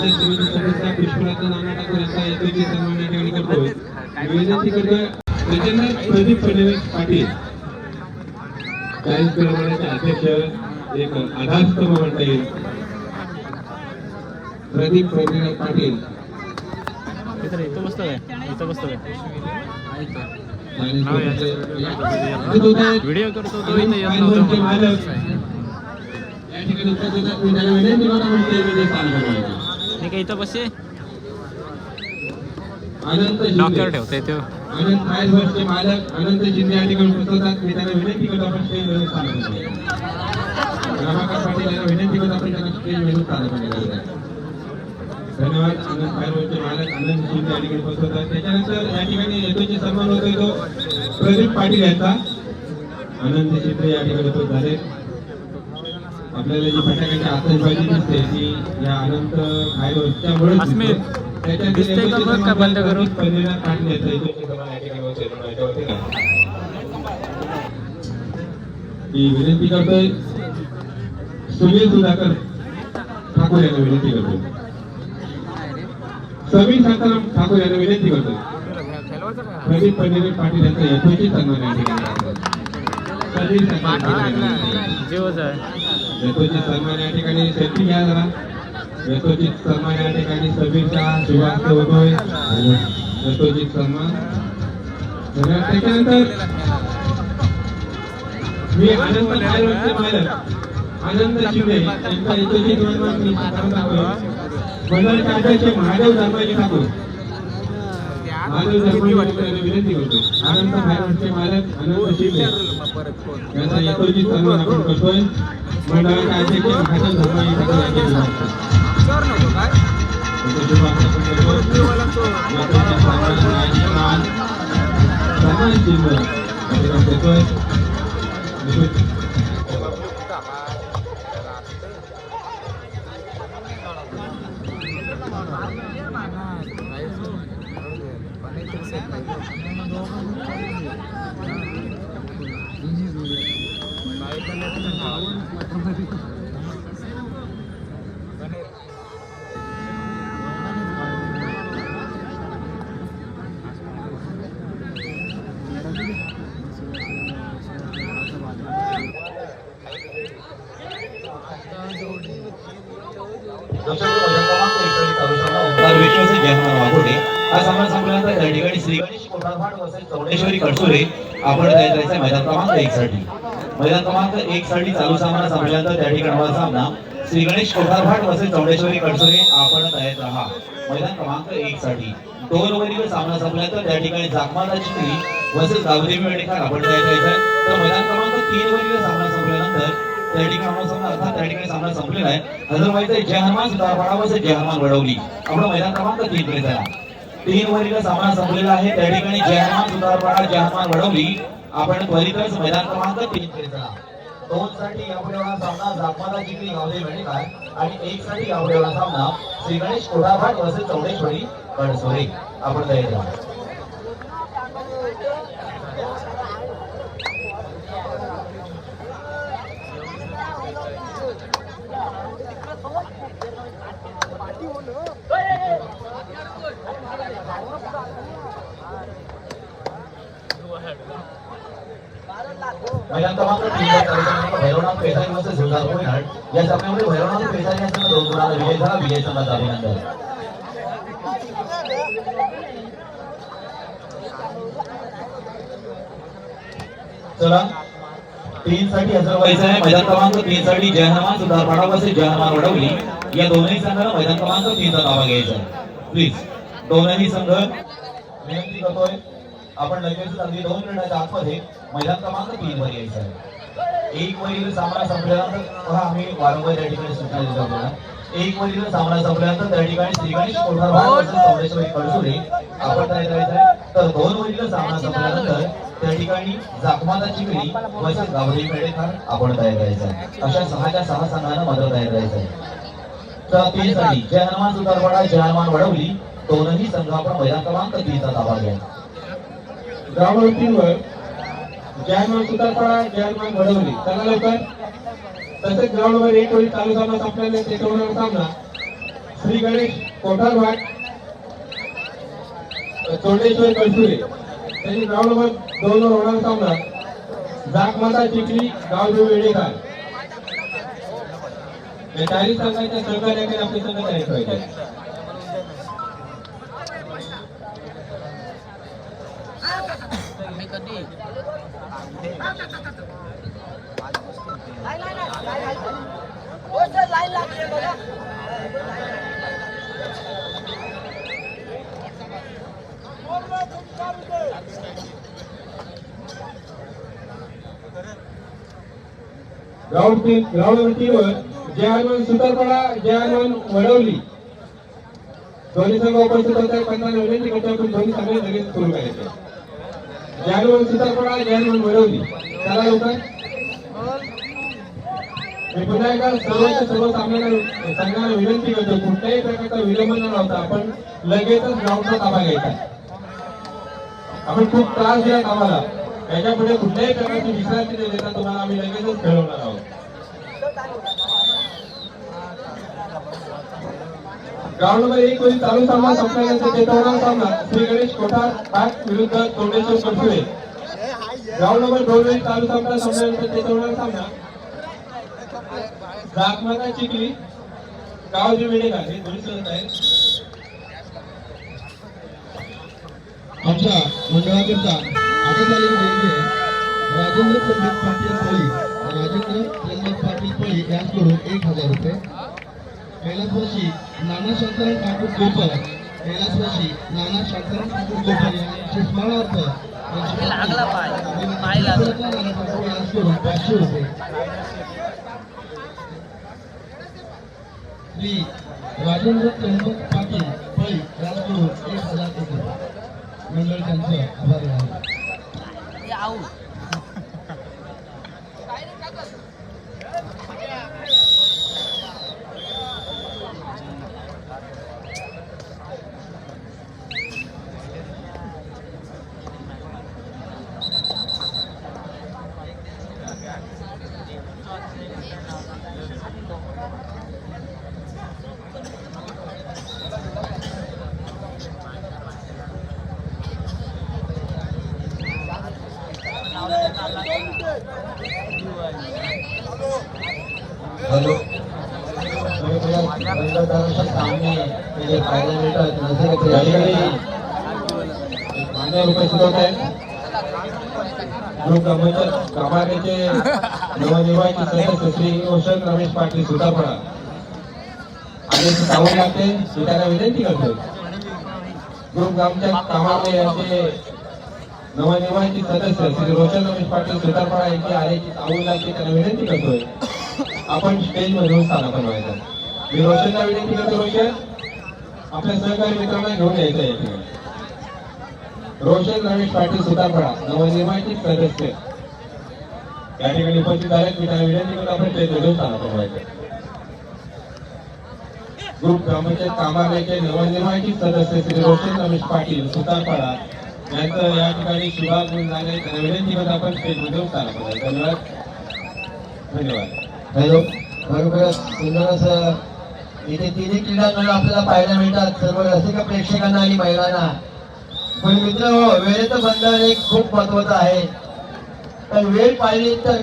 पंचायत समिती सदस्य पुष्पलता नाना ठाकूर यांचा यथोचित सन्मान या ठिकाणी करतोय. विनंती करतोय त्याच्यानंतर प्रदीप फडणवीस पाटील. चाळीस किलोमीटरचे अध्यक्ष एक आधारस्तंभ म्हणता येईल. प्रदीप फडणवीस पाटील. इथं बसतो काय इथं बसतो काय व्हिडिओ करतो तो अजून इथं येत पायलवानचे नव्हतं. मी काय इथं लॉकर शिंदे. ठेवतोय तो. मालक अनंत शिंदे. मी त्यांना विनंती करतो आपण स्टेज. रमाकांत पाटील यांना विनंती करतो आपण त्यांना स्टेज. धन्यवाद. आनंद मालक शिंदे त्याच्यानंतर या ठिकाणी येतोचे सन्मान होतोय तो. प्रदीप पाटील यांचा. आनंद शिंदे या ठिकाणी उपस्थित झाले. आपल्याला जी फटाक्याची आतषबाजी दिसते ती या अनंत फायरवरच्या मुळे अस्मित, दिसतंय का बघ का बंद करू? पाटील यांचा येतोचे सन्मान या ठिकाणी होतोय. म्हणून याच्यावरती काय? मी विनंती करतोय सुनील सुधाकर ठाकूर यांना विनंती करतोय समीर शांताराम ठाकूर यांना विनंती करतोय प्रदीप फडणवीस पाटील यांचा यथोचित सन्मान या ठिकाणी. जीवच आहे यथोचित सन्मान या ठिकाणी सेल्फी घ्या जरा. यथोचित सन्मान या ठिकाणी समीरचा शुभार्थ होतोय यथोचित सन्मान. त्याच्यानंतर मी आनंद फायरवरचे मालक आनंद शिंदे यांचा यथोचित सन्मान मी करत आहोत. मंडळ कार्याचे महादेव धर्माजी ठाकूर. ठाकूर यांना विनंती करतो आनंद फायरवरचे मालक आनंद शिंदे यांचा यथोचित सन्मान आपण करतोय मंडळाचे अध्यक्ष महादेव धर्माजी ठाकूर यांचे विनंती. त्यांचा शुभारंभ आपण करतोय. यथोचित सन्मान, सन्मान चिन्ह आपण देतोय. Thank you. श्री गणेश चौडेश्वरी कडसुरे आपण तयार करायचं मैदान क्रमांक एक साठी. मैदान क्रमांक एक साठी चालू सामना संपल्यानंतर त्या ठिकाणी सामना श्री गणेश कोठारवाड वर्सेस चौडेश्वरी कडसुरे आपण तयार राहा मैदान क्रमांक एक साठी. दोन ओव्हरीवर सामना संपल्यानंतर त्या ठिकाणी जागमाला चिखली वर्सेस गावरी मेडिकार आपण तयार करायचं तर मैदान क्रमांक तीन वरील सामना संपल्यानंतर त्या ठिकाणी सामना अर्थात त्या ठिकाणी सामना संपलेला आहे. Otherwise Jai Hanuman Sudharwada versus Jai Hanuman Wadavali. आपण मैदान क्रमांक तीन कडे चला तीन वरील सामना संपलेला आहे. त्या ठिकाणी जयमान हनुमान जयमान जय वडवली आपण त्वरितच मैदान क्रमांक तीन खेळला दोन साठी यापुढे सामना जागमाला जिंकली गावले मेडिकार आणि एक साठी यापुढे सामना श्री गणेश कोठाभाट वसे चौडेश्वरी कडसोरे आपण तयार राहा मैदान क्रमांक तीनच्या कार्यक्रमात भैरवनाथ पेसारी वर्सेस झुलदार कोयनाड या सामन्यामध्ये भैरवनाथ पेसारी यांचा दोन गुणाला विजय झाला. विजय संघाचा अभिनंदन. चला. तीन साठी हजर व्हायचं आहे. मैदान क्रमांक तीन साठी जय हनुमान सुधार पाडा वर्सेस जय हनुमान वडवली. या दोन्ही संघाला मैदान क्रमांक तीनचा दावा घ्यायचा आहे. प्लीज दोनही संघ विनंती करतोय आपण लगेच अगदी दोन मिनिटाच्या आतमध्ये मैदान क्रमांक तीन वर यायचं आहे. एक वरील सामना संपल्यानंतर आम्ही वारंवार या ठिकाणी सूचना देतो आपल्याला. एक वरील सामना संपल्यानंतर त्या ठिकाणी श्रीगणेश कोठार कडसुरे आपण तयार करायचं तर दोन वरील सामना संपल्यानंतर त्या ठिकाणी जाखमाता चिखली वर्सेस गावडी पेडेकर आपण तयार करायचं आहे. अशा सहाच्या सहा संघांना मात्र तयार करायचं आहे. तर तीन साठी जय हनुमान सुतारवाडा जय हनुमान वडवली दोनही संघ आपण महिला क्रमांक तीनचा ताबा घ्या. ग्रामवतीवर जयमान सुतारपाडा जयमान घडवली चला लवकर. तसेच ग्राउंडवर एक वेळी चालू सामना संपल्याने ते तेवढा सामना. श्री गणेश कोठारवाड चोंडेश्वर कळसुरे. त्यांनी ग्राउंडवर दोन वर होणार सामना. जाकमाता चिखली गावदेव वेडेकर या चारही संघाच्या सहकार्याकडे आपले संघ तयार पाहिजे लाईन लागली बघा. ग्राउंड ग्राउंड नंबर तीन सुतारपाडा वडवली दोन्ही संघ उपस्थित होत पंधरा विनंती करतो आपण दोन्ही संघ लगेच सुरू करायचे जय हनुमान सुतारपाडा मिळवली त्याला वडवली मी पुन्हा एकदा सर्वांच्या सर्व सामन्यांना संघाला विनंती करतो कुठल्याही प्रकारचा विलंब न लावता आपण लगेचच ग्राउंडचा ताबा घ्यायचा. आपण खूप त्रास दिला आम्हाला. याच्यापुढे कुठल्याही प्रकारची विश्रांती न देता तुम्हाला आम्ही लगेचच खेळवणार आहोत. ग्राउंड नंबर एक मध्ये चालू सामना संपल्यानंतर चेतवणार सामना श्री गणेश कोठार पाच विरुद्ध तोंडेश्वर कडसुळे ग्राउंड नंबर दोन मध्ये चालू सामना संपल्यानंतर चेतवणार सामना जातमाता चिखली गावजी वेडेकर हे दोन्ही सोबत आहेत आमच्या मंडळाकरता आता झालेली देणगी राजेंद्र पंडित पाटील पळी. राजेंद्र पंडित पाटील पळी यांच्याकडून एक हजार रुपये. कैलासवासी नाना शांताराम ठाकूर गोपर कैलासवासी नाना शांताराम ठाकूर स्मरणार्थ यांची यांच्याकडून पाचशे रुपये श्री राजेंद्र त्र्यंबक पाटील पळी यांच्याकडून एक हजार रुपये. मंडळ त्यांचं आभारी आहे. हॅलो. सामने जे फायदा मिळतात नसेल या ठिकाणी मान्यवर उपस्थित होत आहेत ग्रुप नवनिर्वाचित सदस्य श्री रोशन रमेश पाटील सुतापडा आणि सावंत लागते मी विनंती करतो ग्रुप ग्रामच्या कामाचे यांचे नवनिर्वाचित सदस्य श्री रोशन रमेश पाटील सुतारपाडा यांची आल्याची सांगू लागते त्यांना विनंती करतोय. आपण स्टेजमध्ये स्थान बनवायचं मी रोशनला विनंती करतो रोशन. आपल्या सहकारी मित्रांना घेऊन यायचं आहे या ठिकाणी रोशन रमेश पाटील सुतारपाडा नवनिर्वाचित सदस्य या ठिकाणी उपस्थित आहेत. मी त्यांना विनंती करतो आपण स्टेजमध्ये स्थान बनवायचं ग्रुप ग्रामपंचायत कामालयाचे नवनिर्वाचित सदस्य श्री रोशन रमेश पाटील सुतारपाडा यांचं या ठिकाणी शुभागमन झाले त्यांना विनंती करतो आपण स्टेजमध्ये स्थान धन्यवाद. धन्यवाद. हॅलो. बरोबर. सुंदर असं इथे तिन्ही क्रीडांगण आपल्याला पाहायला मिळतात. सर्व रसिक प्रेक्षकांना आणि महिलांना. पण मित्र हो वेळेचं बंधन एक खूप महत्वाचं आहे. तर वेळ पाहिली तर